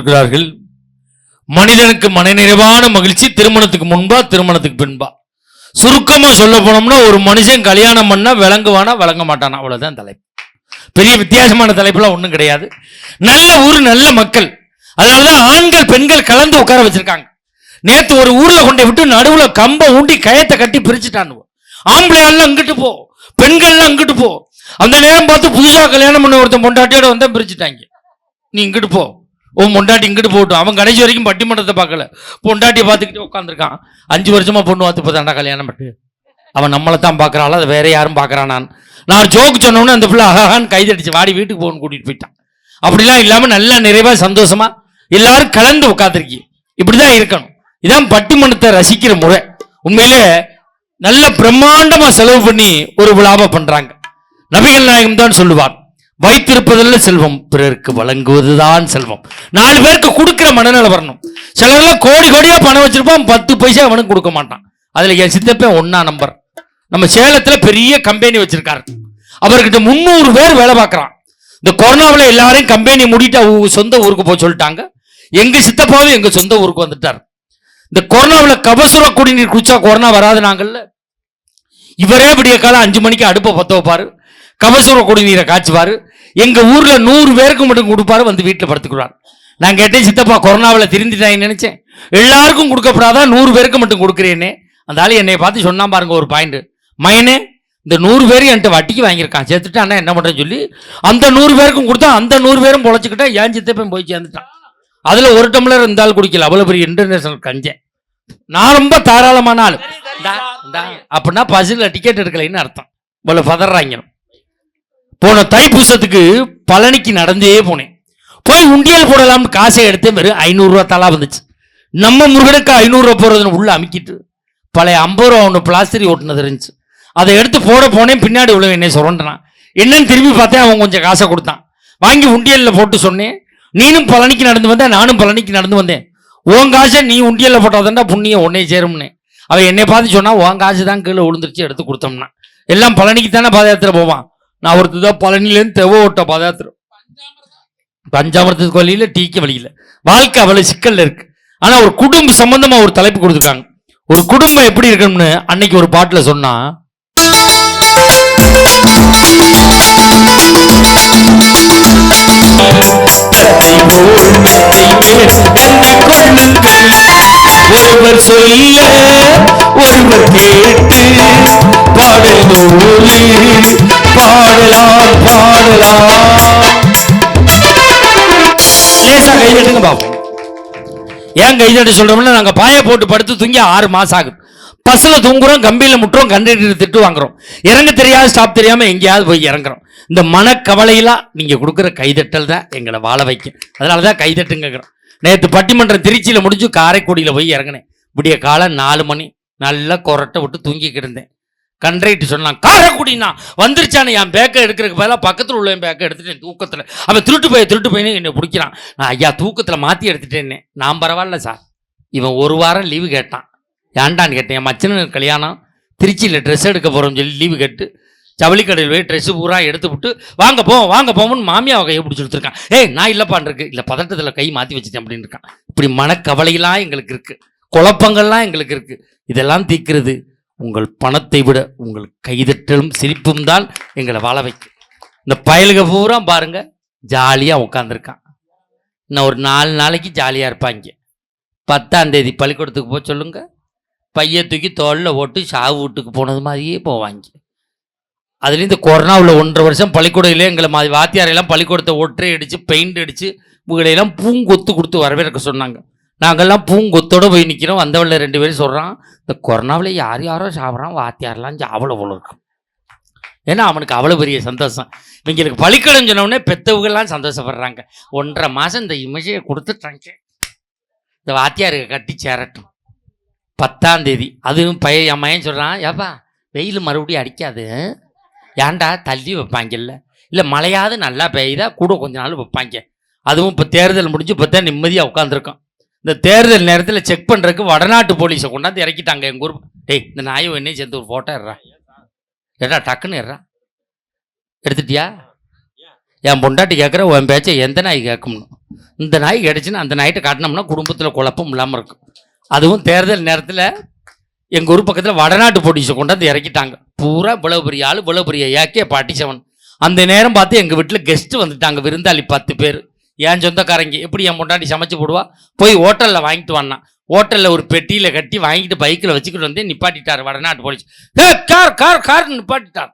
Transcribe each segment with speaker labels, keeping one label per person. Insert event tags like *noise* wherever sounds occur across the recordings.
Speaker 1: இருக்கிறார்கள். மனிதனுக்கு மனநிறைவான மகிழ்ச்சி திருமணத்துக்கு முன்பா திருமணத்துக்கு பின்பா. சுருக்கமா சொல்ல போனோம்னா ஒரு மனுஷன் கல்யாணம் பண்ணா விளங்குவானா விளங்க மாட்டானா? அவ்வளவுதான் தலைப்பு. பெரிய வித்தியாசமான தலைப்புலாம் ஒண்ணும் கிடையாது. நல்ல ஊர் நல்ல மக்கள். அதனாலதான் ஆண்கள் பெண்கள் கலந்து உட்கார வச்சிருக்காங்க. நேத்து ஒரு ஊர்ல கொண்டை விட்டு நடுவுல கம்ப ஊண்டி கயத்தை கட்டி பிரிச்சுட்டானுவோம் ஆம்பளை எல்லாம் அங்கிட்டு போ. பெண்கள்லாம் அங்கிட்டு போ. அந்த நேரம் பார்த்து புதுசா கல்யாணம் பண்ண ஒருத்தன் பொண்டாட்டியோட வந்தா பிரிச்சுட்டாங்க. நீ இங்கிட்டு போ. உன் பொண்டாட்டி இங்கிட்டு போட்டோம் அவன் கடைசி வரைக்கும் பட்டிமன்றத்தை பார்க்கல. பொண்டாட்டியை பார்த்துக்கிட்டு உட்காந்துருக்கான் அஞ்சு வருஷமா பொண்ணு பார்த்து போதாண்டா கல்யாணம் பட்டு அவன் நம்மளை தான் பார்க்குறாள் அதை வேற யாரும் பார்க்குறான் நான். நான் ஜோக்கு சொன்னோன்னே அந்த பிள்ளை அழகான்னு கைதடிச்சு வாடி வீட்டுக்கு போகணும்னு கூட்டிகிட்டு போயிட்டான். அப்படிலாம் இல்லாமல் நல்லா நிறைவாக சந்தோஷமா எல்லாரும் கலந்து உட்காந்துருக்கி இப்படி தான் இருக்கணும். இதான் பட்டிமன்றத்தை ரசிக்கிற முறை. உண்மையிலே நல்ல பிரம்மாண்டமாக செலவு பண்ணி ஒரு விழாவை பண்ணுறாங்க நபிகள் நாயகம் தான் சொல்லுவார். வைத்திருப்பதில் செல்வம் பிறருக்கு வழங்குவதுதான் செல்வம். நாலு பேருக்கு கொடுக்கிற மனநிலை வரணும். சிலர்லாம் கோடி கோடியா பணம் வச்சிருப்பான் பத்து பைசா அவனுக்கு கொடுக்க மாட்டான். அதுல என் சித்தப்பன் ஒன்னா நம்பர். நம்ம சேலத்துல பெரிய கம்பெனி வச்சிருக்காரு. அவர்கிட்ட முந்நூறு பேர் வேலை பார்க்கறான். இந்த கொரோனாவில் எல்லாரையும் கம்பெனி மூடிட்டு அவங்க சொந்த ஊருக்கு போக சொல்லிட்டாங்க. எங்க சித்தப்பாவும் எங்க சொந்த ஊருக்கு வந்துட்டார். இந்த கொரோனாவில் கபசுர குடிநீர் குடிச்சா கொரோனா வராது நாங்கள்ல இவரே விடிய காலம் அஞ்சு மணிக்கு அடுப்பை பத்த வைப்பாரு. கபசுர குடிநீரை காய்ச்சுவாரு. எங்க ஊர்ல நூறு பேருக்கு மட்டும் கொடுப்பாரு வந்து வீட்டுல படுத்துக்குவார். நான் கேட்டேன் சித்தப்பா கொரோனாவில் திருந்திட்டாங்கன்னு நினைச்சேன். எல்லாருக்கும் கொடுக்கப்படாதா? நூறு பேருக்கு மட்டும் கொடுக்குறேனே அந்த ஆளு என்னை பார்த்து சொன்னா பாருங்க ஒரு பாயிண்ட் மைனே இந்த நூறு பேரும் என்கிட்ட வட்டிக்கு வாங்கியிருக்கான். சேர்த்துட்டு அண்ணா என்ன பண்றேன்னு சொல்லி அந்த நூறு பேருக்கும் கொடுத்தா அந்த நூறு பேரும் பொழைச்சிக்கிட்டா ஏன் சித்தப்பன் போய் சேர்ந்துட்டான். அதுல ஒரு டம்ளர் இருந்தால் குடிக்கல. அவ்வளவு பெரிய இன்டர்நேஷனல் கஞ்சேன் நான் ரொம்ப தாராளமான ஆளு. அப்படின்னா பஸ்ல டிக்கெட் எடுக்கலைன்னு அர்த்தம். இவ்வளவு பதறாங்க போன தைப்பூசத்துக்கு பழனிக்கு நடந்தே போனேன். போய் உண்டியல் போடலாம்னு காசை எடுத்து வெறும் ஐநூறுரூவா தலா வந்துச்சு. நம்ம முருகனுக்கு ஐநூறுரூவா போடுறதுன்னு உள்ள அமுக்கிட்டு பழைய ஐம்பது ரூபா ஒன்று பிளாஸ்டரி ஓட்டுனது இருந்துச்சு. அதை எடுத்து போட போனேன் பின்னாடி உள்ள என்னை சுரண்டினான் என்னன்னு திரும்பி பார்த்தேன் அவன் கொஞ்சம் காசை கொடுத்தான். வாங்கி உண்டியலில் போட்டு சொன்னேன் நீனும் பழனிக்கு நடந்து வந்தேன் நானும் பழனிக்கு நடந்து வந்தேன். உன் காசை நீ உண்டியலில் போட்டாதான்டா புண்ணியம் உன்னே சேரும்னு அவன் என்னை பார்த்து சொன்னால் உன் காசு தான் கீழே விழுந்துருச்சு எடுத்து கொடுத்தோம்னா. எல்லாம் பழனிக்கு தானே பாதயாத்திரை போவான். நான் ஒருத்தர் தான் பழனிலேருந்து தெவ ஓட்ட பாதயாத்திரை பஞ்சாமிரத்துக்கு வழியில் டீக்கு வழியில. வாழ்க்கை அவ்வளோ சிக்கலில் இருக்குது ஆனால் ஒரு குடும்ப சம்பந்தமாக ஒரு தலைப்பு கொடுத்துருக்காங்க. ஒரு குடும்பம் எப்படி இருக்கணும்னு அன்னைக்கு ஒரு பாட்டில் சொன்னா ஒருவர் சொல்ல ஒருவர் கேட்டு பாடலோடு பாடலாம். பாடலாம் லேசா கைதட்டுங்க பாப்போம் ஏன் கைதட்ட சொல்றோம்னா நாங்க பாய போட்டு படுத்து தூங்கி ஆறு மாசம் ஆகுது. பஸ்ல தூங்குறோம் கம்பியில முட்டுறோம் கண்டக்டர் திட்டு வாங்குறோம். இறங்க தெரியாது ஸ்டாப் தெரியாம எங்கேயாவது போய் இறங்குறோம். இந்த மனக்கவலையெல்லாம் நீங்க கொடுக்குற கைதட்டல் தான் எங்களை வாழ வைக்கும். அதனாலதான் கைதட்டுங்கிறோம் நேற்று பட்டிமன்றம் திருச்சியில முடிஞ்சு காரைக்குடியில போய் இறங்கினேன். விடிய காலம் நாலு மணி. நல்லா கொரட்டை விட்டு தூங்கிக்கிட்டு இருந்தேன். கண்ட்ரைட்டு சொன்னான் காரைக்குடினா வந்துருச்சானே என் பேக்கை எடுக்கிறதுக்கு பதிலாக பக்கத்தில் உள்ள என் பேக்கை எடுத்துட்டேன் தூக்கத்தில். அவன் திருட்டு போய் திருட்டு போயின்னு என்னை பிடிக்கிறான். நான் ஐயா தூக்கத்தில் மாற்றி எடுத்துட்டேன்னே. நான் பரவாயில்ல சார் இவன் ஒரு வாரம் லீவு கேட்டான். ஏன்டான்னு கேட்டேன் என் மச்சனு கல்யாணம். திருச்சியில் ட்ரெஸ் எடுக்க போகிறோம்னு சொல்லி லீவு கேட்டு ஜவுளி கடையில் போய் ட்ரெஸ்ஸு பூரா எடுத்து விட்டு வாங்க போவோம் வாங்க போவோம்னு மாமியா கையை பிடிச்சி கொடுத்துருக்கான் ஏய் நான் இல்லைப்பான் இருக்கு. இல்லை பதட்டத்தில் கை மாற்றி வச்சுட்டேன் அப்படின்னு இருக்கான். இப்படி மனக்கவலையெல்லாம் எங்களுக்கு இருக்குது குழப்பங்கள்லாம் எங்களுக்கு இருக்குது இதெல்லாம் தீர்க்கிறது உங்கள் பணத்தை விட உங்கள் கைதட்டலும் சிரிப்பும் தான் எங்களை வாழ வைக்கும். இந்த பயலுக பூரா பாருங்க ஜாலியாக உட்காந்துருக்கான் இன்னும் ஒரு நாலு நாளைக்கு ஜாலியாக இருப்பாங்க பத்தாம் தேதி பள்ளிக்கூடத்துக்கு போக சொல்லுங்க. பைய தூக்கி தோளில் ஓட்டு சாவு வீட்டுக்கு போனது மாதிரியே போவாங்க அதுலேயும் இந்த கொரோனாவில் ஒன்றரை வருஷம் பள்ளிக்கூடையிலே எங்களை மாதிரி வாத்தியாரையெல்லாம் பள்ளிக்கூடத்தை ஒற்றை அடித்து பெயிண்ட் அடித்து உங்களையெல்லாம் பூங்கொத்து கொடுத்து வரவேற்க சொன்னாங்க. நாங்கள்லாம் பூங்கொத்தோட போய் நிற்கிறோம் வந்தவள்ள ரெண்டு பேரும் சொல்கிறான் இந்த கொரோனாவில் யார் யாரோ சாப்பிட்றான் வாத்தியாரெலாம் அவ்வளோ போல இருக்கும் ஏன்னா அவனுக்கு அவ்வளோ பெரிய சந்தோஷம். இவங்களுக்கு பள்ளிக்கூடம் சொன்னோடனே பெத்தவங்கள்லாம் சந்தோஷப்படுறாங்க. ஒன்றரை மாதம் இந்த இமேஜையை கொடுத்துட்டாங்க. இந்த வாத்தியாருக்கு கட்டி சேரட்டும். பத்தாம் தேதி. அதுவும் பையன் என் மயன் சொல்கிறான் ஏப்பா வெயில் மறுபடியும் அடிக்காது. ஏன்டா தள்ளி வைப்பாங்கல்ல? இல்லை மழையாவது நல்லா பெய்யுதா கூட கொஞ்ச நாள் வைப்பாங்க. அதுவும் இப்போ தேர்தல் முடிஞ்சு இப்போ தான் நிம்மதியாக உட்காந்துருக்கோம் இந்த தேர்தல் நேரத்தில் செக் பண்ணுறதுக்கு வடநாட்டு போலீஸை கொண்டாந்து இறக்கிட்டாங்க எங்கள் ஊர். டேய் இந்த நாயும் என்னையும் சேர்ந்து ஒரு ஃபோட்டோ இடுறா ஏடா டக்குன்னு இடுறா எடுத்துட்டியா? என் பொண்டாட்டி கேட்குற உன் பேச்சை எந்த நாய் கேட்கணும் இந்த நாய் கிடச்சின்னு அந்த நாய்கிட்ட காட்டினோம்னா குடும்பத்தில் குழப்பம் இல்லாமல் இருக்கும். அதுவும் தேர்தல் நேரத்தில் எங்கள் ஊர் பக்கத்தில் வடநாட்டு போலீஸை கொண்டாந்து இறக்கிட்டாங்க. பூரா இவ்வளோ பெரிய ஆள் இவ்வளோ பெரிய ஏகே பாட்டி செவன் அந்த நேரம் பார்த்து எங்கள் வீட்டில் கெஸ்ட்டு வந்துட்டாங்க விருந்தாளி பத்து பேர். என் சொந்தக்காரங்க எப்படி என் பொண்டாட்டி சமைச்சு போடுவா? போய் ஹோட்டலில் வாங்கிட்டு வந்தான். ஹோட்டலில் ஒரு பெட்டியில் கட்டி வாங்கிட்டு பைக்கில் வச்சுக்கிட்டு வந்து நிப்பாட்டிட்டார் வடநாட்டு போலீஸ். ஏ கார் கார் கார்னு நிப்பாட்டிட்டார்.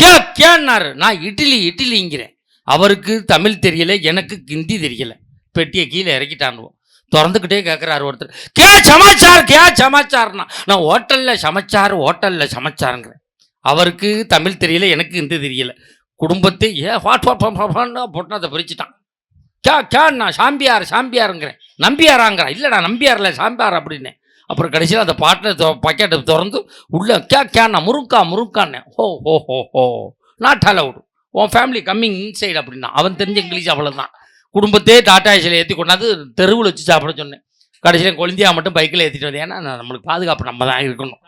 Speaker 1: கே கேன்னாரு. நான் இட்லி இட்லிங்கிறேன். அவருக்கு தமிழ் தெரியல எனக்கு ஹிந்தி தெரியல. பெட்டியை கீழே இறக்கிட்டானுவோம் திறந்துக்கிட்டே கேட்குறாரு ஒருத்தர். கே சமாச்சார் கே சமாச்சார்னா. நான் ஹோட்டலில் சமைச்சார் ஹோட்டலில் சமைச்சாருங்கிறேன். அவருக்கு தமிழ் தெரியல எனக்கு ஹிந்தி தெரியல. குடும்பத்தை ஏ வாட் போட்டு அதை பிரிச்சுட்டான். கே கேண்ணா சாம்பியார் சாம்பியாருங்கிறேன். நம்பியாராங்கிறான் இல்லைடா நம்பியார்ல சாம்பியார் அப்படின்னேன் அப்புறம் கடைசியில் அந்த பாட்டில் பக்கெட்டை திறந்து உள்ள கே கேண்ணா முருங்கா முருங்கான்னே ஹோ ஹோ ஹோ ஹோ. நாட் அலவுடு உன் ஃபேமிலி கம்மிங் இன்சைடு அப்படின்னா. அவன் தெரிஞ்ச இங்கிலீஷ் அவ்வளோதான் குடும்பத்தையே டாட்டா ஏசியில் ஏற்றி கொண்டாந்து தெருவில் வச்சு சாப்பிட சொன்னேன். கடைசியில் குழந்தையா மட்டும் பைக்கில் ஏற்றிட்டு வந்தேன். ஏன்னா நான் நம்மளுக்கு பாதுகாப்பு நம்ம தான் இருக்கணும்.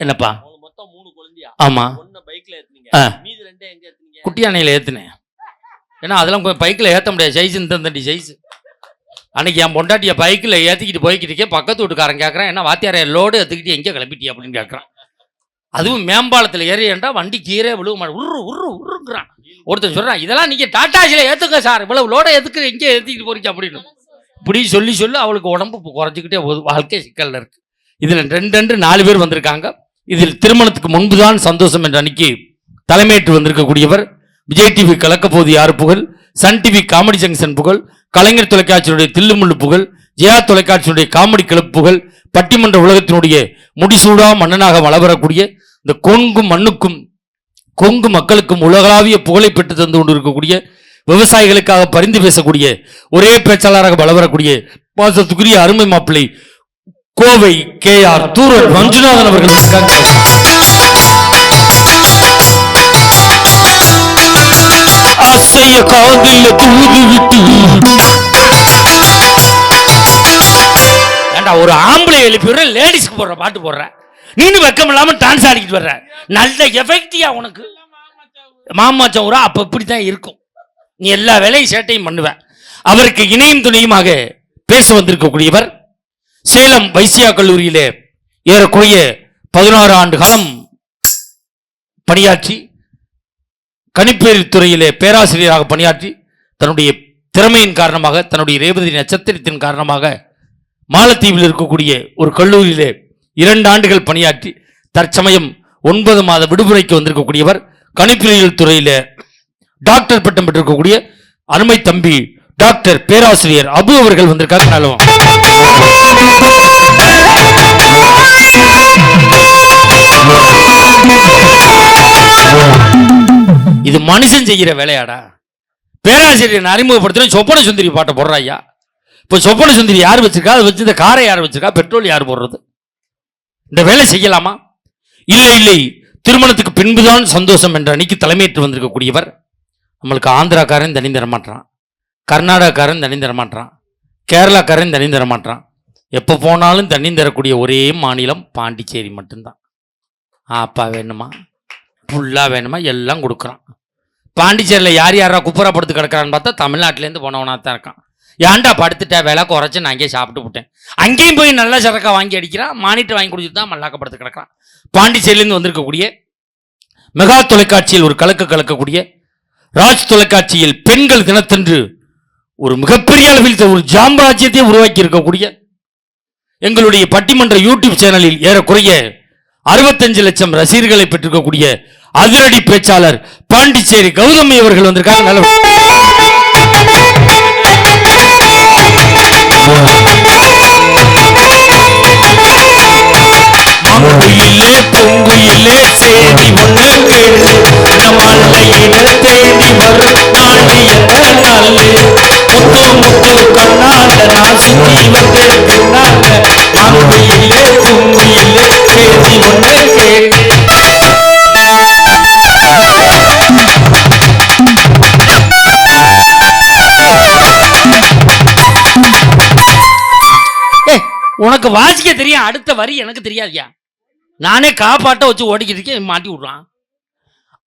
Speaker 1: என்னப்பா?
Speaker 2: மொத்தம் மூணு குழந்தையா?
Speaker 1: ஆமாம்
Speaker 2: ஏத்துனீங்க.
Speaker 1: ஆ.
Speaker 2: மீதி ரெண்டே எங்க
Speaker 1: ஏற்றுனேன் ஏன்னா அதெல்லாம் பைக்கில் ஏற்ற முடியாது. சைஸ் இந்த தண்டி சைஸ் அன்னைக்கு என் பொண்டாட்டியை பைக்கில் ஏற்றிக்கிட்டு போய்கிட்டு இருக்கேன். பக்கத்து வீட்டுக்காரன் கேட்குறேன் என்ன வாத்தியார லோடு ஏற்றுக்கிட்டு எங்கே கிளம்பிட்டியா? அப்படின்னு கேட்குறான். அதுவும் மேம்பாலத்தில் ஏறியண்டா வண்டி கீரே விழுவ மாட்டேன். உரு உரு உருங்கிறான் ஒருத்தன் சொல்கிறான் இதெல்லாம் நீங்கள் டாட்டாஸில் ஏற்றுக்க சார். இவ்வளவு லோடை எதுக்கு எங்கே ஏற்றிக்கிட்டு போறீங்க? அப்படின்னு. இப்படி சொல்லி சொல்லி அவளுக்கு உடம்பு குறைஞ்சிக்கிட்டே போகுது. வாழ்க்கை சிக்கலில் இருக்குது இதில் ரெண்டு ரெண்டு நாலு பேர் வந்திருக்காங்க. இதில் திருமணத்துக்கு முன்புதான் சந்தோஷம் என்ற அன்னைக்கு தலைமையேற்று வந்திருக்கக்கூடியவர் விஜய் டிவி கலக்கப்போது யார் புகழ்? சன் டிவி காமெடி ஜங்ஷன் புகழ் கலைஞர் தொலைக்காட்சியினுடைய தில்லுமுள்ளு புகழ் ஜெயா தொலைக்காட்சியினுடைய காமெடி கிளப் புகழ் பட்டிமன்ற உலகத்தினுடைய முடிசூடா மன்னனாக வளவரக்கூடிய இந்த கொங்கும் மண்ணுக்கும் கொங்கு மக்களுக்கும் உலகளாவிய புகழை பெற்று தந்து கொண்டிருக்கக்கூடிய விவசாயிகளுக்காக பரிந்து பேசக்கூடிய ஒரே பேச்சாளராக வளவரக்கூடிய பாசத்துக்குரிய அருமை மாப்பிள்ளை கோவை கே ஆர் தூரல் மஞ்சுநாதன் அவர்கள் ஆசைய காதில் தூது விட்டு. ஏண்டா ஒரு ஆம்பளை எழுப்பி விடுற லேடிஸ்க்கு போடுற பாட்டு போடுற. நீனு வெக்கம் இல்லாம டான்ஸ் ஆடிக்கிட்டு வர்ற. நல்ல எஃபெக்டியா உனக்கு. மாமாச்சம் ஊரா அப்ப இப்படித்தான் இருக்கும். நீ எல்லா வேலையும் சேட்டையும் பண்ணுவேன் அவருக்கு இணையும் துணையுமாக பேச வந்திருக்கக்கூடியவர் சேலம் வைசியா கல்லூரியிலே ஏறக்குறைய பதினாறு ஆண்டு காலம் பணியாற்றி கணிப்பேரி துறையிலே பேராசிரியராக பணியாற்றி தன்னுடைய திறமையின் காரணமாக தன்னுடைய ரேவதி நட்சத்திரத்தின் காரணமாக மாலத்தீவில் இருக்கக்கூடிய ஒரு கல்லூரியிலே இரண்டு ஆண்டுகள் பணியாற்றி தற்சமயம் ஒன்பது மாத விடுமுறைக்கு வந்திருக்கக்கூடியவர் கணிப்பொறியியல் துறையிலே டாக்டர் பட்டம் பெற்றிருக்கக்கூடிய அருமை தம்பி டாக்டர் பேராசிரியர் அபு அவர்கள் வந்திருக்காங்க நல்லவா மனுஷன் செய்கிற வேலையாடா? பேராசிரியர் அறிமுகப்படுத்தின சொப்பன சுந்தரி பாட்டை போடுறா ஐயா இப்போ சொப்பன சுந்தரி யார் வச்சிருக்கா? அதை வச்சு இந்த காரை யார் வச்சிருக்கா? பெட்ரோல் யார் போடுறது? இந்த வேலை செய்யலாமா? இல்லை இல்லை. திருமணத்துக்கு பின்புதான் சந்தோஷம் என்ற அன்னைக்கு தலைமையேற்று வந்திருக்கக்கூடியவர். நம்மளுக்கு ஆந்திராக்காரன் தனி தரமாட்டான் கர்நாடகாக்காரன் தனி தர மாட்டான் கேரளாக்காரன் தனி தரமாட்டான் எப்போ போனாலும் தண்ணி தரக்கூடிய ஒரே மாநிலம் பாண்டிச்சேரி மட்டும்தான். ஆப்பா வேணுமா? ஃபுல்லாக வேணுமா? எல்லாம் கொடுக்குறான். பாண்டிச்சேரியில் யார் யாரா குப்புறா படுத்து கிடக்குறான்னு பார்த்தா தமிழ்நாட்டிலேருந்து போனவனாக தான் இருக்கான். ஏன்டா படுத்துட்டேன் விலை குறைச்சி நான் அங்கேயே சாப்பிட்டு விட்டேன். அங்கேயும் போய் நல்ல சரக்கா வாங்கி அடிக்கிறான். மானிட்டர் வாங்கி குடிச்சிட்டு தான் மல்லாக்க படுத்து பாண்டிச்சேரியிலேருந்து வந்திருக்கக்கூடிய மெகா தொலைக்காட்சியில் ஒரு கலக்க கலக்கக்கூடிய ராஜ் தொலைக்காட்சியில் பெண்கள் தினத்தன்று ஒரு மிகப்பெரிய அளவில் ஒரு ஜாம்ராஜ்யத்தை உருவாக்கி இருக்கக்கூடிய எங்களுடைய பட்டிமன்ற யூடியூப் சேனலில் ஏறக்குறைய அறுபத்தஞ்சு லட்சம் ரசிகர்களை பெற்றிருக்கக்கூடிய அதிரடி பேச்சாளர் பாண்டிச்சேரி கௌதமி அவர்கள் வந்திருக்காங்க. நல்ல
Speaker 3: மாங்குயிலே பூங்குயிலே சேதி ஒண்ணு கேளு நம்மள்ளையில தேடி வரும் நாளு
Speaker 1: உனக்கு வாசிக்க தெரியும் அடுத்த வரி எனக்கு தெரியாதியா? நானே காப்பாட்ட வச்சு ஓடிக்கிட்டு மாட்டி விடுறான்.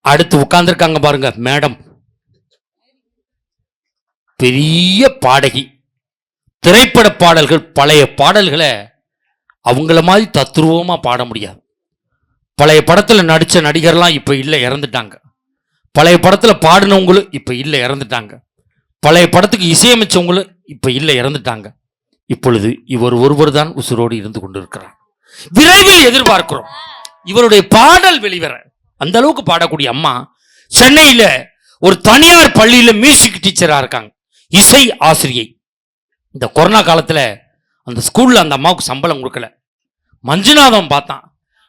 Speaker 1: அடுத்து உட்கார்ந்துருக்காங்க பாருங்க மேடம். பெரிய பாடகி. திரைப்பட பாடல்கள் பழைய பாடல்களை அவங்கள மாதிரி தத்ரூபமா பாட முடியாது. பழைய படத்துல நடிச்ச நடிகர்லாம் இப்ப இல்ல இறந்துட்டாங்க. பழைய படத்துல பாடினவங்களும் இப்ப இல்ல இறந்துட்டாங்க. பழைய படத்துக்கு இசையமைச்சவங்களும் இப்ப இல்ல இறந்துட்டாங்க. இப்பொழுது இவர் ஒருவர் தான் உசுரோடு இருந்து கொண்டிருக்கிறார். விரைவில் எதிர்பார்க்கிறோம். இவருடைய பாடல் வெளிவர அந்த அளவுக்கு பாடக்கூடிய அம்மா சென்னையில ஒரு தனியார் பள்ளியில மியூசிக் டீச்சரா இருக்காங்க. இசை ஆசிரியை. இந்த கொரோனா காலத்துல அந்த ஸ்கூல்ல அந்த அம்மாவுக்கு சம்பளம் கொடுக்கல. மஞ்சுநாதம் பார்த்தான்.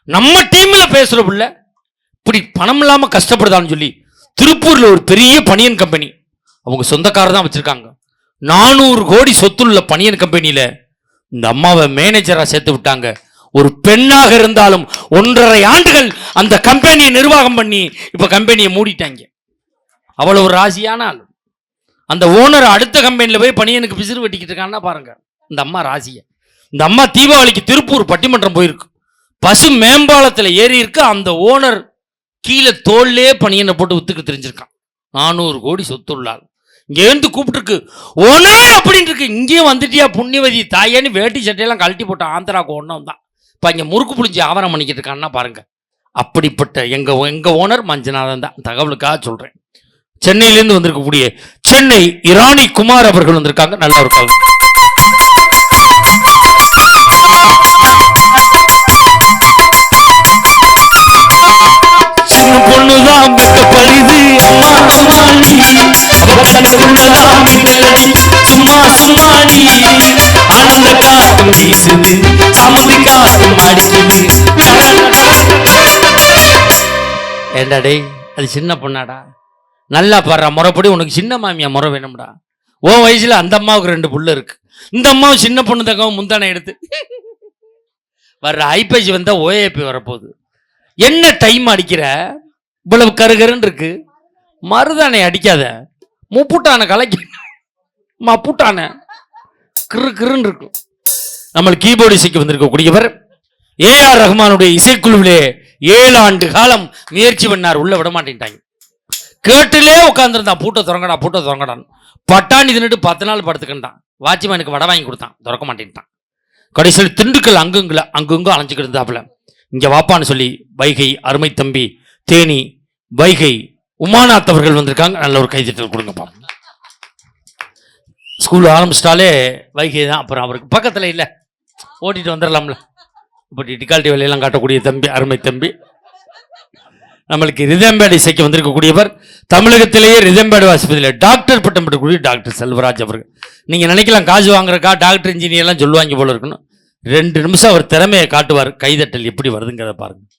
Speaker 1: நம்ம டீம்ல பேசுற புள்ள இப்படி பணம் இல்லாம கஷ்டப்படுதான்னு சொல்லி திருப்பூர்ல ஒரு பெரிய பனியன் கம்பெனி அவங்க சொந்தக்காரர் தான் வச்சிருக்காங்க. நானூறு கோடி சொத்துள்ள பனியன் கம்பெனியில் இந்த அம்மாவை மேனேஜராக சேர்த்து விட்டாங்க. ஒரு பெண்ணாக இருந்தாலும் ஒன்றரை ஆண்டுகள் அந்த கம்பெனியை நிர்வாகம் பண்ணி இப்போ கம்பெனியை மூடிட்டாங்க. அவ்வளோ ஒரு ராசியான ஆள் அந்த ஓனர் அடுத்த கம்பெனியில் போய் பனியனுக்கு பிசிறு வெட்டிக்கிட்டு இருக்கான்னா பாருங்க. இந்த அம்மா ராசியை. இந்த அம்மா தீபாவளிக்கு திருப்பூர் பட்டிமன்றம் போயிருக்கு. பசு மேம்பாலத்தில் ஏறி இருக்கு. அந்த ஓனர் கீழே தோல்லே பனியனை போட்டு வித்துக்கு தெரிஞ்சிருக்கான். நானூறு கோடி சொத்துள்ளாள் இங்கே எழுந்து கூப்பிட்டுருக்கு. ஓனர் அப்படின்னு இருக்கு இங்கேயும் வந்துட்டியா புண்ணியவதி தாயேன்னு வேட்டி சட்டையெல்லாம் கழட்டி போட்ட ஆந்திராவுக்கு ஒன்றும் தான் இப்போ இங்கே முறுக்கு புளிஞ்சு ஆவரம் பண்ணிக்கிட்டு இருக்கான்னா பாருங்கள் அப்படிப்பட்ட எங்கள் எங்கள் ஓனர் மஞ்சநாதன் தான். தகவலுக்காக சொல்கிறேன் சென்னையிலேருந்து வந்திருக்கக்கூடிய சென்னை இராணி குமார் அவர்கள் வந்திருக்காங்க. நல்ல ஒரு கவலை. சும்மா சும்மாடி ஆனந்த காத்து வீசுது. ஏண்டா டேய் அது சின்ன பொண்ணாடா. நல்லா பாடுறா. முறைப்படி உனக்கு சின்ன மாமியா முறை வேணும்டா. ஓ வயசுல அந்த அம்மாவுக்கு ரெண்டு புள்ள இருக்கு. இந்த அம்மாவும் சின்ன பொண்ணு தக்கவும் முந்தானை எடுத்து. வர்ற ஐபேசி வந்தா ஓஏபி வரப்போகுது. என்ன டைம் அடிக்கிற? இவ்வளவு கருகருன்னு இருக்கு. மருதானை அடிக்காத. முப்புட்டான கலைக்கு. மப்புட்டான கிரு கிருன்னு இருக்கும். நம்ம கீபோர்டு இசைக்கு வந்திருக்கக்கூடியவர் ஏ ஆர் ரஹ்மானுடைய இசைக்குழுவிலே ஏழு ஆண்டு காலம் முயற்சி பண்ணார் உள்ள விட மாட்டேன்ட்டாங்க. கேட்டிலே உட்காந்துருந்தான் பூட்டை திறங்கடா பூட்டை திறங்கடான்னு. பட்டாணி தின்னுட்டு பத்து நாள் படுத்துக்கிட்டான். வாட்ச்மேனுக்கு வடை வாங்கி கொடுத்தான் திறக்க மாட்டேன்ட்டான். கடைசியில் திண்டுக்கல் அங்குங்கள அங்குங்கும் அலைஞ்சிக்கிட்டு இருந்தாப்புல. இங்கே வாப்பான்னு சொல்லி வைகை அருமை தம்பி தேனி வைகை உமாநாத் அவர்கள் வந்திருக்காங்க. நல்ல ஒரு கைதட்டல் கொடுங்கப்பா. ஸ்கூல் ஆரம்பிச்சிட்டாலே வைகை தான். அப்புறம் அவருக்கு பக்கத்தில் இல்லை. ஓட்டிட்டு வந்துடலாம்ல இப்படி டிகால்டி வேலையெல்லாம் காட்டக்கூடிய தம்பி அருமை தம்பி. நம்மளுக்கு ரிதம்பேடு இசைக்கு வந்திருக்கக்கூடியவர். தமிழகத்திலேயே ரிதம்பேடு ஆஸ்பத்திரியில் டாக்டர் பட்டம் பெற்றக்கூடிய டாக்டர் செல்வராஜ் அவர்கள். நீங்கள் நினைக்கலாம் காசு வாங்குறக்கா டாக்டர் இன்ஜினியர்லாம் சொல்லுவாங்க போல இருக்கணும் ரெண்டு நிமிஷம் அவர் திறமையை காட்டுவார். கைதட்டல் எப்படி வருதுங்கிறத பாருங்கள்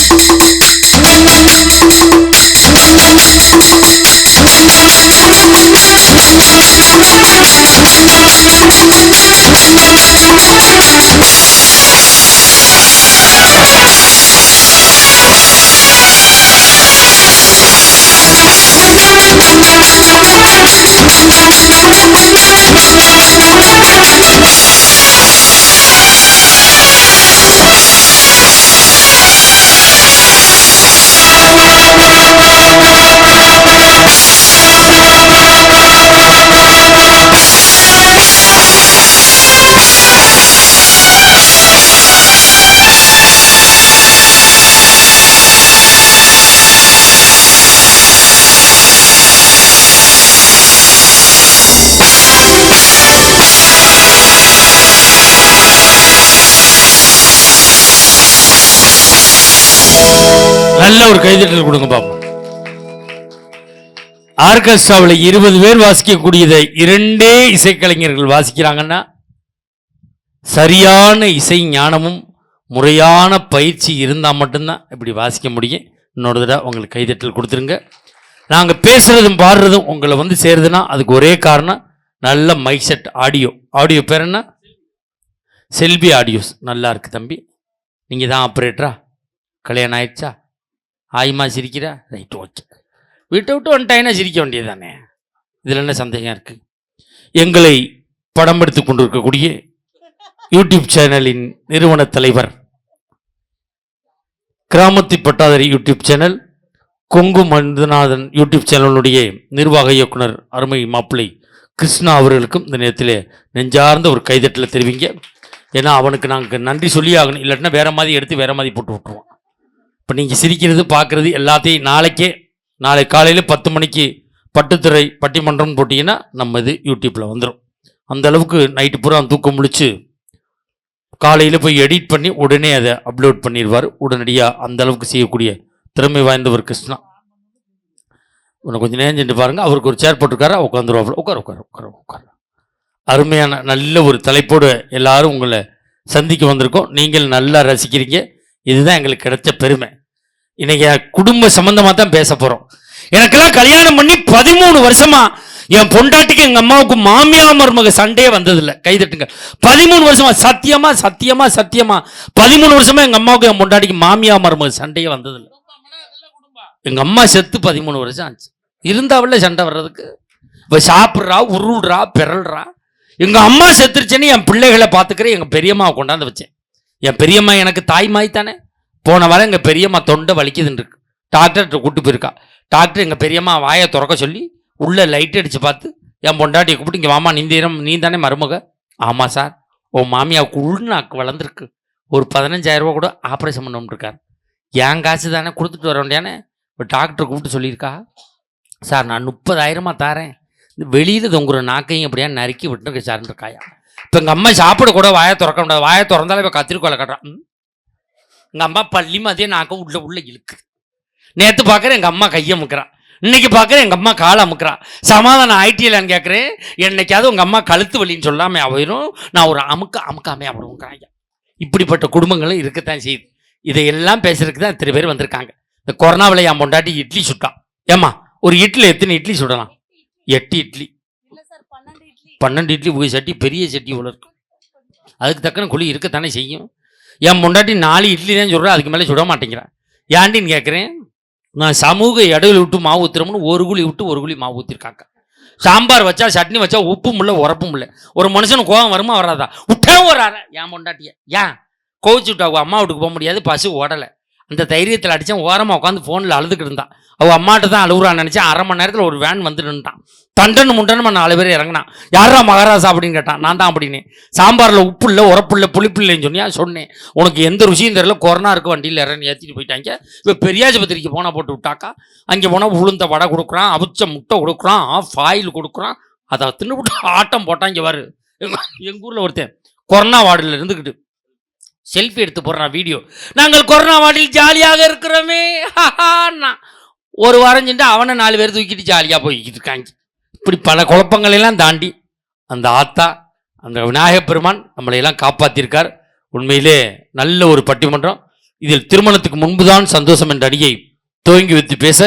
Speaker 1: பாருங்க நல்ல ஒரு கைதட்டல் கொடுங்க பாப்போம். ஆர்கெஸ்ட்ராவில் இருபது பேர் வாசிக்கக்கூடியதை இரண்டே இசைக்கலைஞர்கள் வாசிக்கிறாங்கன்னா சரியான இசை ஞானமும் முறையான பயிற்சி இருந்தால் மட்டும்தான் இப்படி வாசிக்க முடியும். இன்னொரு தடவை உங்களுக்கு கைதட்டல் கொடுத்துருங்க. நாங்கள் பேசுறதும் பாடுறதும் உங்களை வந்து சேருதுன்னா அதுக்கு ஒரே காரணம் நல்ல மைக் செட் ஆடியோ ஆடியோ பேர் என்ன? Selfie audios. நல்லா இருக்குது தம்பி. நீங்கள் தான் ஆப்ரேட்டரா கல்யாணம் ஆயிடுச்சா? ஆயுமா சிரிக்கிறா? ரைட் ஓகே வீட்டை விட்டு வந்துட்டாயினா சிரிக்க வேண்டியது தானே இதில் என்ன சந்தேகம் இருக்குது எங்களை படம் எடுத்து கொண்டிருக்கக்கூடிய யூடியூப் சேனலின் நிறுவன தலைவர் கிராமத்தி பட்டாதாரி YouTube channel Kongu Manthunathan YouTube சேனலுடைய நிர்வாக இயக்குனர் அருமை மாப்பிள்ளை கிருஷ்ணா அவர்களுக்கும் இந்த நேரத்தில் நெஞ்சார்ந்த ஒரு கைதட்டலை தெரிவிங்க. ஏன்னா அவனுக்கு நாங்கள் நன்றி சொல்லி ஆகணும் இல்லாட்டினா வேறு மாதிரி எடுத்து வேறு மாதிரி போட்டு விட்ருவோம் இப்போ நீங்கள் சிரிக்கிறது பார்க்குறது எல்லாத்தையும் நாளைக்கே நாளை காலையில் பத்து மணிக்கு பட்டுத்துறை பட்டிமன்றம் போட்டிங்கன்னா நம்ம இது யூடியூப்பில் வந்துடும் அந்தளவுக்கு நைட்டு பூரா தூக்கம் முழிச்சு காலையில் போய் எடிட் பண்ணி உடனே அதை அப்லோட் பண்ணிடுவார். உடனடியாக அந்த அளவுக்கு செய்யக்கூடிய திறமை வாய்ந்தவர் கிருஷ்ணா. உன்னை கொஞ்சம் நேரம் சென்று பாருங்கள் அவருக்கு ஒரு சேர் போட்டிருக்காரா. உட்காந்துருவாப்புல உட்கார உட்கார உட்கார உட்கார. அருமையான நல்ல ஒரு தலைப்போடு எல்லாரும் உங்களை சந்திக்க வந்திருக்கோம். நீங்கள் நல்லா ரசிக்கிறீங்க. இதுதான் எங்களுக்கு கிடைச்ச பெருமை. இன்னைக்கு குடும்ப சம்பந்தமாக தான் பேச போகிறோம் எனக்கெல்லாம் கல்யாணம் பண்ணி பதிமூணு வருஷமா என் பொண்டாட்டிக்கு எங்கள் அம்மாவுக்கு மாமியார் மருமக சண்டையே வந்ததில்லை. கைதட்டுங்க பதிமூணு வருஷமா சத்தியமா சத்தியமா சத்தியமா பதிமூணு வருஷமா எங்கள் அம்மாவுக்கு என் பொண்டாட்டிக்கு மாமியார் மருமக சண்டையே வந்ததில்லை. எங்கள் அம்மா செத்து பதிமூணு வருஷம் ஆச்சு. இருந்தாவில் சண்டை வர்றதுக்கு. இப்போ சாப்பிட்றா உருள்றா பிறல்றா. எங்கள் அம்மா செத்துருச்சுன்னு என் பிள்ளைகளை பார்த்துக்கிறேன் எங்கள் பெரியம்மாவை கொண்டாந்து வச்சேன். என் பெரியம்மா எனக்கு தாய்மாய் தானே போன வாரம் எங்கள் பெரியம்மா தொண்டை வலிக்குதுன்னு இருக்கு. டாக்டர்கிட்ட கூட்டு போயிருக்கா. டாக்டர் எங்கள் பெரியம்மா வாயை திறக்க சொல்லி உள்ளே லைட் அடித்து பார்த்து என் பொண்டாட்டியை கூப்பிட்டு இங்கே மாமா நீந்திரம் நீ தானே மருமக. ஆமாம் சார். உன் மாமியாவுக்கு உள்நாக்கு வளர்ந்துருக்கு. ஒரு பதினஞ்சாயிரரூபா கூட ஆப்ரேஷன் பண்ண என் காசு தானே கொடுத்துட்டு வர வேண்டியானே இப்போ டாக்டர் கூப்பிட்டு சொல்லியிருக்கா. சார் நான் முப்பதாயிரமா தாரேன். வெளியில் தொங்குற நாக்கையும் அப்படியே நறுக்கி விட்டுருக்கு சார்ந்துருக்காயா இப்போ எங்கள் அம்மா சாப்பிட கூட வாயை திறக்க முடியாது. வாயை திறந்தாலும் இப்போ கத்திரிக்கோலை கட்டுறான் எங்கள் அம்மா பள்ளி மதியம் நாக்க உள்ள உள்ள இழுக்கு. நேற்று பார்க்குறேன் எங்கள் அம்மா கையை முக்கிறான் இன்னைக்கு பார்க்குறேன் எங்கள் அம்மா காலை அமுக்கிறா சமாதானம் ஆயிட்டியலான்னு கேட்குறேன் என்னைக்காவது உங்கள் அம்மா கழுத்து வலின்னு சொல்லாமல் அவரும் நான் ஒரு அமுக்க அமுக்காமே அவருங்கிறாங்க இப்படிப்பட்ட குடும்பங்களும் இருக்கத்தான் செய்யுது. இதையெல்லாம் பேசுறதுக்கு தான் இத்தனை பேர் வந்திருக்காங்க. இந்த கொரோனாவில் என் பொண்டாட்டி இட்லி சுட்டான். ஏம்மா ஒரு இட்லி எத்தனை இட்லி சுடலாம்? எட்டு இட்லி.
Speaker 4: பன்னெண்டு இட்லி.
Speaker 1: ஒரு சட்டி பெரிய சட்டி இவ்வளோ இருக்கும். அதுக்கு தக்கன குழி இருக்கத்தானே செய்யும். என் பொண்டாட்டி நாலு இட்லி தான் சொல்கிறேன் அதுக்கு மேலே சுட மாட்டேங்கிறேன். ஏன்டின்னு கேட்குறேன் நான் சமூக இடையில விட்டு மாவு ஊத்துறோம்னு ஒரு குழி விட்டு ஒரு குழி மாவு ஊற்றிருக்காங்க சாம்பார் வச்சா சட்னி வச்சா உப்பும் இல்லை உரப்பும் இல்லை. ஒரு மனுஷனுக்கு கோவம் வருமா வராதா? விட்டே வராத ஏன் பொண்டாட்டிய. ஏன்? கோவிச்சு விட்டா அவள் அம்மா வீட்டுக்கு போக முடியாது பசு ஓடலை. அந்த தைரியத்தில் அடித்தேன் ஓரமாக உட்காந்து ஃபோனில் அழுதுகிட்டு இருந்தான். அவள் அம்மாட்ட தான் அழுகுறான்னு நினச்சேன். அரை மணி நேரத்தில் ஒரு வேன் வந்து நின்ட்டான் தண்டன் முண்டன்னு நாலு பேர் இறங்கினான். யாரா மகாராஜா அப்படின்னு கேட்டான். நான் தான் அப்படின்னு. சாம்பாரில் உப்பு இல்லை உரப்பு இல்லை புளிப்பு இல்லைன்னு சொன்னியா? சொன்னேன். உனக்கு எந்த ருசியும் தெரியல. கொரோனா இருக்கு வண்டியில் இறங்கி ஏற்றிட்டு போயிட்டாங்க. இப்போ பெரியாஜபத்திரிக்கு போனால் போட்டு விட்டாக்கா? அங்கே போனால் உளுந்த வடை கொடுக்குறான் அவிச்ச முட்டை கொடுக்குறான் ஆஃப் ஆயில் கொடுக்குறான். அதை தின்னுபிட்டு ஆட்டம் போட்டான் இங்கே வரு எங்கள் ஊரில் ஒருத்தன் கொரோனா வார்டில் இருந்துக்கிட்டு செல்ஃபி எடுத்து போடுறான் வீடியோ நாங்கள் கொரோனா வார்டில் ஜாலியாக இருக்கிறோமே. *laughs* ஒரு வாரம் சென்று அவனை நாலு பேர் தூக்கிட்டு ஜாலியாக போய்கிட்டு இருக்காங்க. இப்படி பல குழப்பங்களெல்லாம் தாண்டி அந்த ஆத்தா அந்த விநாயகப் பெருமான் நம்மளை எல்லாம் காப்பாற்றியிருக்கார் உண்மையிலே நல்ல ஒரு பட்டிமன்றம். இதில் திருமணத்துக்கு முன்புதான் சந்தோஷம் என்ற அடியை துவங்கி வைத்து பேச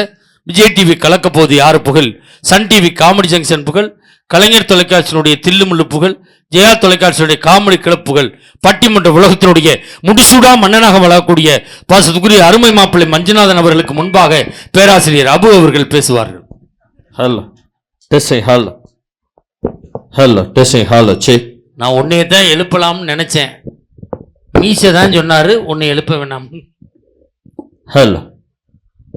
Speaker 1: விஜய் டிவி கலக்க போது யாரு புகழ்? சன் டிவி காமெடி ஜங்ஷன் புகழ் கலைஞர் தொலைக்காட்சியினுடைய தில்லுமுள்ளு புகழ் ஜெயா தொலைக்காட்சியினுடைய காமெடி கிளப்புகள் பட்டிமன்ற உலகத்தினுடைய முடிசூடா மன்னனாக வளரக்கூடிய பாசத்துக்குரிய அருமை மாப்பிள்ளை மஞ்சுநாதன் அவர்களுக்கு முன்பாக பேராசிரியர் அபு அவர்கள் பேசுவார்கள்.
Speaker 3: Hello. Testing, hello. Hello, testing, hello, check.
Speaker 1: நான் உன்னைய தான் எழுப்பலாம்னு நினைச்சேன் மீசை தான் சொன்னாரு உன்னை எழுப்ப வேணாம்
Speaker 3: Hello.